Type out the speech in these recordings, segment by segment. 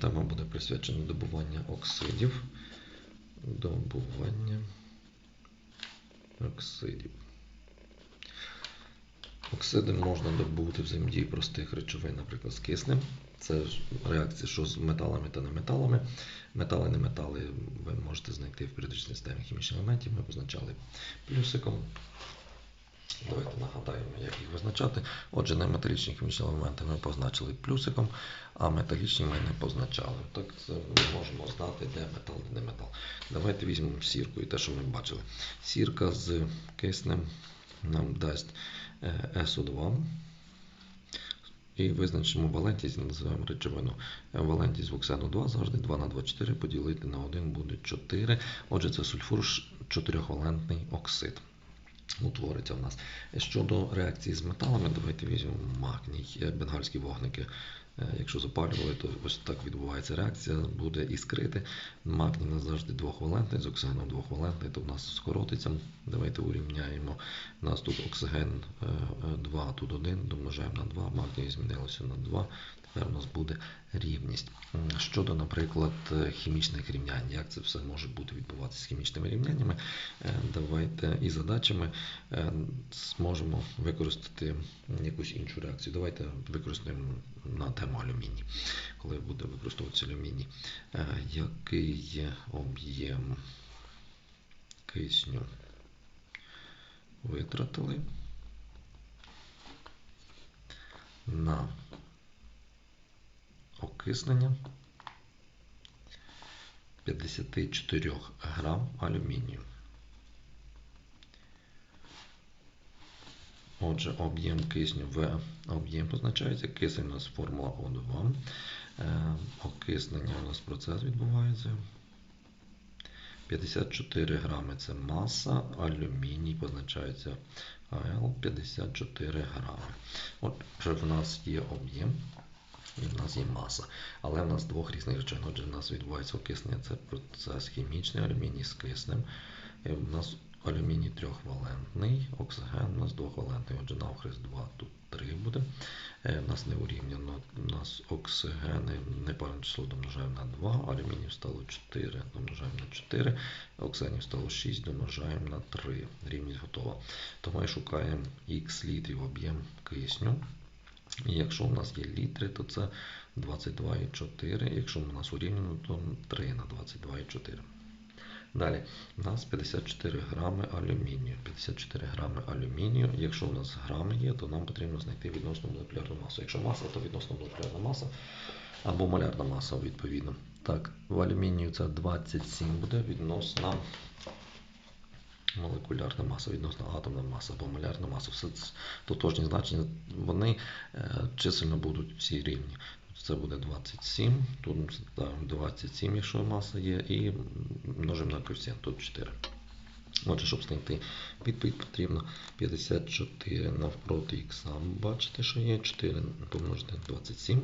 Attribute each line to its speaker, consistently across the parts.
Speaker 1: Тема буде присвячена добування оксидів. Добування оксидів. Оксиди можна добути взаємодії простих речовин, наприклад, з киснем. Це ж реакція, що з металами та неметалами. Метали, неметали ви можете знайти в періодичній системі хімічних елементів. Ми позначали плюсиком. Давайте нагадаємо, як їх визначати. Отже, неметалічні хімічні елементи ми позначили плюсиком, а металічні ми не позначали. Так це ми можемо знати, де метал, де не метал. Давайте візьмемо сірку і те, що ми бачили. Сірка з киснем нам дасть е, СО2. І визначимо валентність, називаємо речовину. Е, Валентність в оксану 2 завжди 2 на 24 поділити на 1 буде 4. Отже, це сульфур 4-валентний оксид утвориться в нас. Щодо реакції з металами, давайте візьмемо магній, Е, бенгальські вогники. Е, Якщо запалювали, то ось так відбувається реакція, буде іскрити. Магній у нас завжди двохвалентний, з оксигеном двохвалентний, то в нас скоротиться. Давайте урівняємо. У нас тут оксиген 2, тут 1, домножаємо на 2, магній змінилося на 2. У нас буде рівність. Щодо, наприклад, е, хімічних рівнянь, як це все може бути відбуватися з хімічними рівняннями, е, давайте і задачами е, зможемо використати якусь іншу реакцію. Давайте використаємо на тему алюміній. Коли буде використовуватися алюміній, який об'єм кисню витратили на окиснення 54 грам алюмінію. Отже, об'єм кисню В об'єм позначається. Кисень у нас формула О2. Е, Окиснення у нас процес відбувається. 54 грами це маса, алюміній позначається АЛ 54 грами. Отже, в нас є об'єм і в нас є маса. Але в нас двох різних речовин. Отже, в нас відбувається окиснення, це процес хімічний, алюміній з киснем. І в нас алюміній трьохвалентний, оксиген у нас двохвалентний. Отже, навхрест 2, тут 3 буде. Е, У нас не урівняно, у нас оксигени неправильне число домножаємо на 2, алюмінів стало 4, домножаємо на 4, оксигенів стало 6, домножаємо на 3. Рівність готова. То ми шукаємо х літрів об'єм кисню. І якщо у нас є літри, то це 22,4. Якщо у нас урівняно, то 3 на 22,4. Далі, у нас 54 грами алюмінію. 54 грами алюмінію. Якщо у нас грами є, то нам потрібно знайти відносну молекулярну масу. Якщо маса, то відносно молекулярна маса або молярна маса, відповідно. Так, в алюмінію це 27 буде відносна молекулярна маса, відносно атомна маса або молярна маса. Все це тотожні значення, вони е, чисельно будуть всі рівні. Це буде 27, тут ставимо 27, якщо маса є, і множимо на коефіцієнт, тут 4. Отже, щоб знайти відповідь, потрібно 54 навпроти х. Бачите, що є 4 помножити на 27,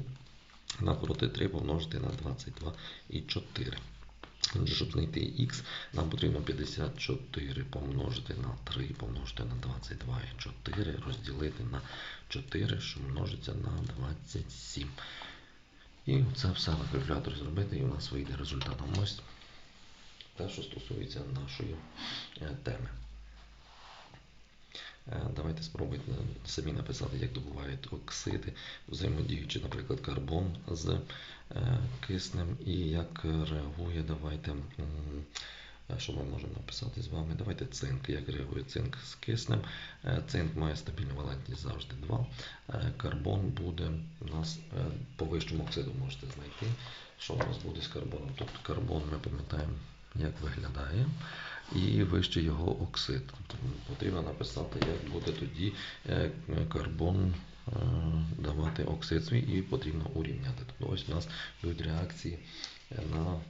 Speaker 1: навпроти 3 помножити на 22 і 4. Отже, щоб знайти х, нам потрібно 54 помножити на 3 помножити на 22 і 4 розділити на 4, що множиться на 27. І це все на калькуляторі зробити, і у нас вийде результатом. Ось те, що стосується нашої е, теми. Е, Давайте спробуйте самі написати, як добувають оксиди, взаємодіючи, наприклад, карбон з е, киснем, і як реагує, давайте, е, що ми можемо написати з вами. Давайте цинк, як реагує цинк з киснем. Цинк має стабільну валентність завжди 2. Е, Карбон буде у нас по вищому оксиду можете знайти. Що у нас буде з карбоном? Тобто карбон ми пам'ятаємо, як виглядає і вище його оксид. Потрібно написати, як буде тоді е, карбон е, давати оксид свій і потрібно урівняти. Тобто ось у нас йдуть реакції е, на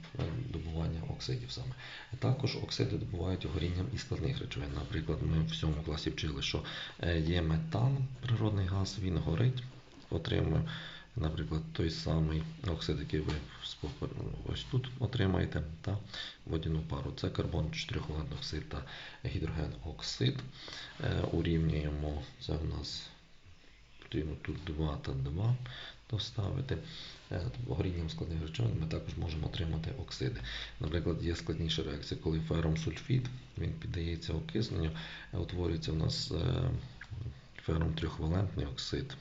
Speaker 1: добування оксидів саме. Також оксиди добувають горінням і складних речовин. Наприклад, ми в цьому класі вчили, що є метан, природний газ, він горить, отримує Наприклад, той самий оксид, який ви ось тут отримаєте, та водяну пару. Це карбон 4-валентний оксид та. Е, урівнюємо, це в нас потрібно тут 2 та 2. доставити. Е, Горінням складних речовин ми також можемо отримати оксиди. Наприклад, є складніша реакція, коли фером сульфід він піддається окисленню, е, утворюється у нас фером трьохвалентний оксид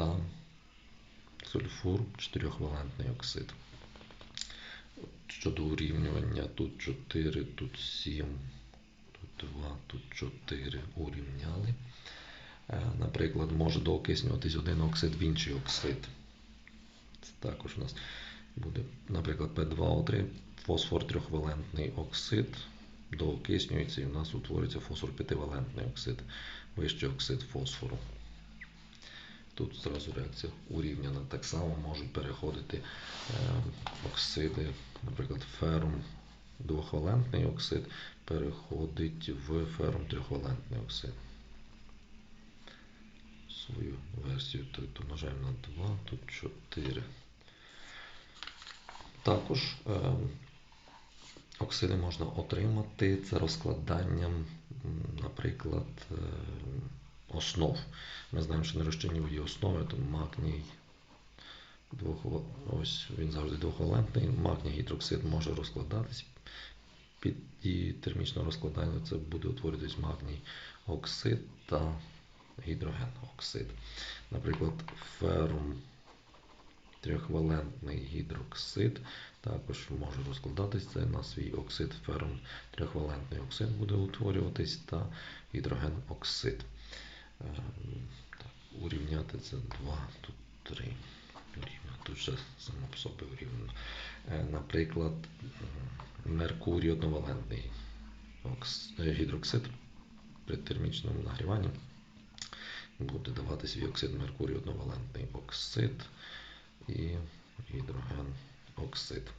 Speaker 1: та сульфур чотирьохвалентний оксид. Щодо урівнювання, тут 4, тут 7, тут 2, тут 4 урівняли. Е, Наприклад, може доокиснюватись один оксид в інший оксид. Це також у нас буде, наприклад, P2O3, фосфор трьохвалентний оксид, доокиснюється і в нас утворюється фосфор п'ятивалентний оксид, вищий оксид фосфору. Тут зразу реакція урівняна. Так само можуть переходити е, оксиди, наприклад, ферум двохвалентний оксид переходить в ферум трьохвалентний оксид. Свою версію тут помножаємо на 2, тут 4. Також е, оксиди можна отримати це розкладанням, наприклад, е, основ. Ми знаємо, що нерозчинні воді основи, то магній, двох, ось він завжди двохвалентний, магній гідроксид може розкладатись. Під дією термічного розкладання це буде утворюватись магній оксид та гідроген оксид. Наприклад, ферум трьохвалентний гідроксид також може розкладатись. Це на свій оксид ферум трьохвалентний оксид буде утворюватись та гідроген оксид. Так, урівняти це 2, тут 3. Рівно. Тут ще само по собі урівняно. Е, Наприклад, Меркурій одновалентний е, гідроксид при термічному нагріванні буде давати свій оксид Меркурій одновалентний оксид і гідроген оксид.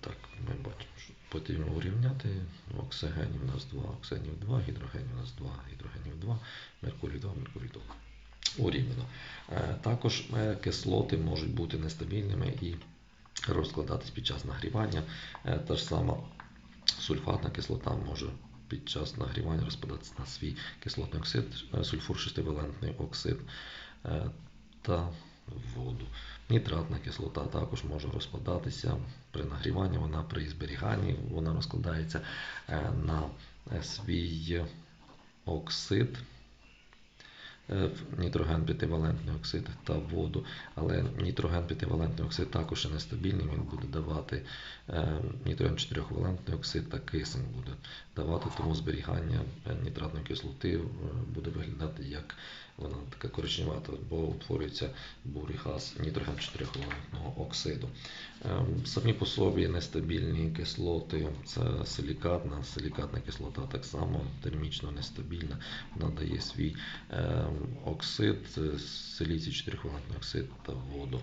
Speaker 1: Так, ми бачимо, що потрібно урівняти. Оксигенів у нас 2, оксигенів 2, гідрогенів у нас 2, гідрогенів 2, Меркурій 2, Меркурій 2. Урівняно. Е, Також е, кислоти можуть бути нестабільними і розкладатись під час нагрівання. Е, Та ж сама сульфатна кислота може під час нагрівання розпадатися на свій кислотний оксид, сульфур шестивалентний оксид е, воду. Нітратна кислота також може розпадатися при нагріванні, вона при зберіганні вона розкладається е, на е, свій оксид, е, нітроген п'ятивалентний оксид та воду. Але нітроген п'ятивалентний оксид також нестабільний, він буде давати нітроген чотирьохвалентний оксид та кисень буде давати, тому зберігання нітратної кислоти буде виглядати як вона така коричневата, бо утворюється бурий газ нітроген 4 оксиду. Ем, Самі по собі нестабільні кислоти це силікатна, силікатна кислота так само термічно нестабільна, вона дає свій ем, оксид, е, силіцій 4 оксид та воду.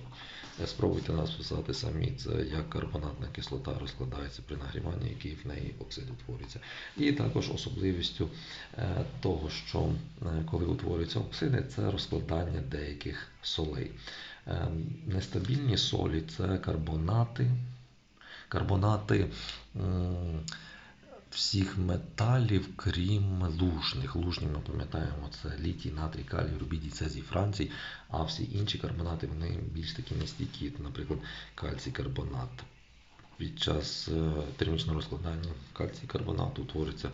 Speaker 1: Спробуйте написати самі, це як карбонатна кислота розкладається при нагріванні, який в неї оксид утворюється. І також особливістю е, того, що е, коли утворюються оксиди, це розкладання деяких солей. Е, Нестабільні солі це карбонати, карбонати всіх металів, крім лужних. Лужні ми пам'ятаємо, це літій, натрій, калій, рубідій, цезій, францій, а всі інші карбонати вони більш такі нестійкі, наприклад, кальцій карбонат. Під час е, термічного розкладання кальцій карбонату утвориться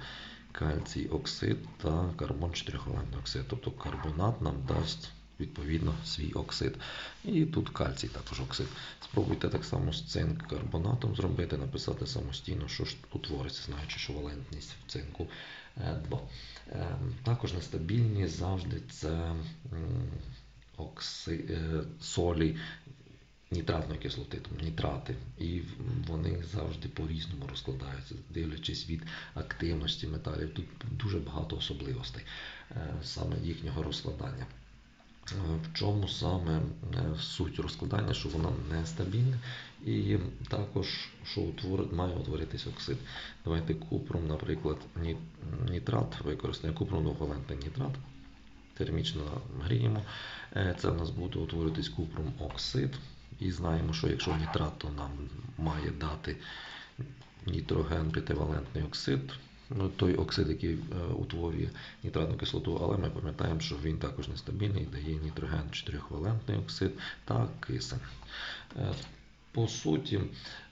Speaker 1: кальцій оксид та карбон чотирихвалентний оксид. Тобто карбонат нам дасть відповідно свій оксид. І тут кальцій також оксид. Спробуйте так само з цинк карбонатом зробити, написати самостійно, що ж утвориться, знаючи, що валентність в цинку 2. Також нестабільні завжди це окси, е, солі нітратної кислоти, тому нітрати, і вони завжди по-різному розкладаються, дивлячись від активності металів. Тут дуже багато особливостей е, саме їхнього розкладання. Е, В чому саме е, суть розкладання, що воно нестабільне, і також, що утвор... має утворитись оксид. Давайте купром, наприклад, нітрат використаємо купром двохвалентний нітрат. Термічно гріємо. Е, Це в нас буде утворюватись купром оксид. І знаємо, що якщо нітрат, то нам має дати нітроген п'ятивалентний оксид ну, той оксид, який е, утворює нітратну кислоту, але ми пам'ятаємо, що він також нестабільний, дає нітроген 4-валентний оксид та кисень. Е, По суті,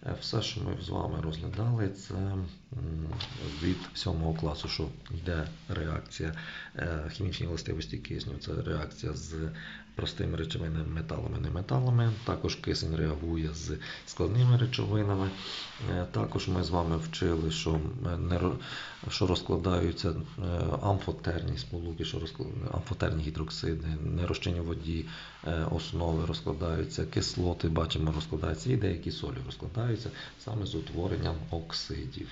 Speaker 1: е, все, що ми з вами розглядали, це від сьомого класу, що йде реакція хімічні властивості кисню, це реакція з простими речовинами, металами, неметалами. Також кисень реагує з складними речовинами. Е, Також ми з вами вчили, що, е, не, що розкладаються е, амфотерні сполуки, що амфотерні гідроксиди, нерозчинні воді основи розкладаються, кислоти, бачимо, розкладаються, і деякі солі розкладаються саме з утворенням оксидів.